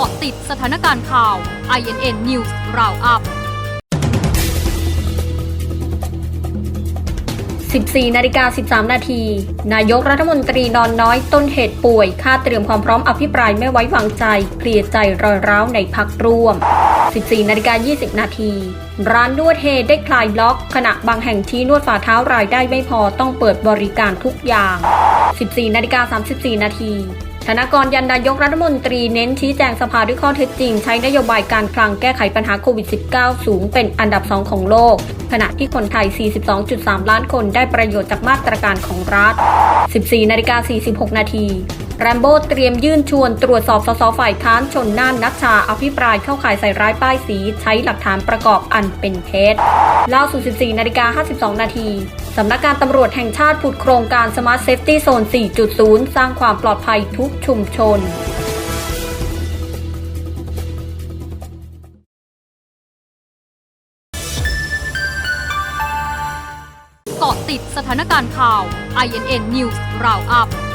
าะติดสถานการณ์ข่าว INN News Roundup 14นาฬิกา 13 นาที นายกรัฐมนตรีนอนน้อยต้นเหตุป่วย ค่าเตรียมความพร้อมอภิปรายไม่ไว้วางใจ เคลียร์ใจรอยร้าวในพักร่วม 14นาฬิกา 20 นาที ร้านนวดเฮได้คลายล็อก ขณะบางแห่งชี้นวดฝ่าเท้ารายได้ไม่พอต้องเปิดบริการทุกอย่าง 14นาฬิกา 34 นาที ธนกรยันนายกรัฐมนตรีเน้นชี้แจงสภาด้วยข้อเท็จจริง ใช้นโยบายการคลังแก้ไขปัญหาโควิด -19 สูงเป็นอันดับ 2 ของโลก ขณะที่คนไทย 42.3 ล้านคนได้ประโยชน์จากมาตรการของรัฐ 14นาฬิกา46 นาทีแรมโบ้เตรียมยื่นชวนตรวจสอบสสฝ่ายค้านชนน่านนัชชาอภิปรายเข้าข่ายใส่ร้ายป้ายสี ใช้หลักฐานประกอบอันเป็นเท็จ ล่าสุด 14 นาฬิกา 52 นาที สำนักงานตำรวจแห่งชาติผุดโครงการ Smart Safety Zone 4.0 สร้างความปลอดภัยทุกชุมชนเกาะติดสถานการณ์ข่าว INN News Roundup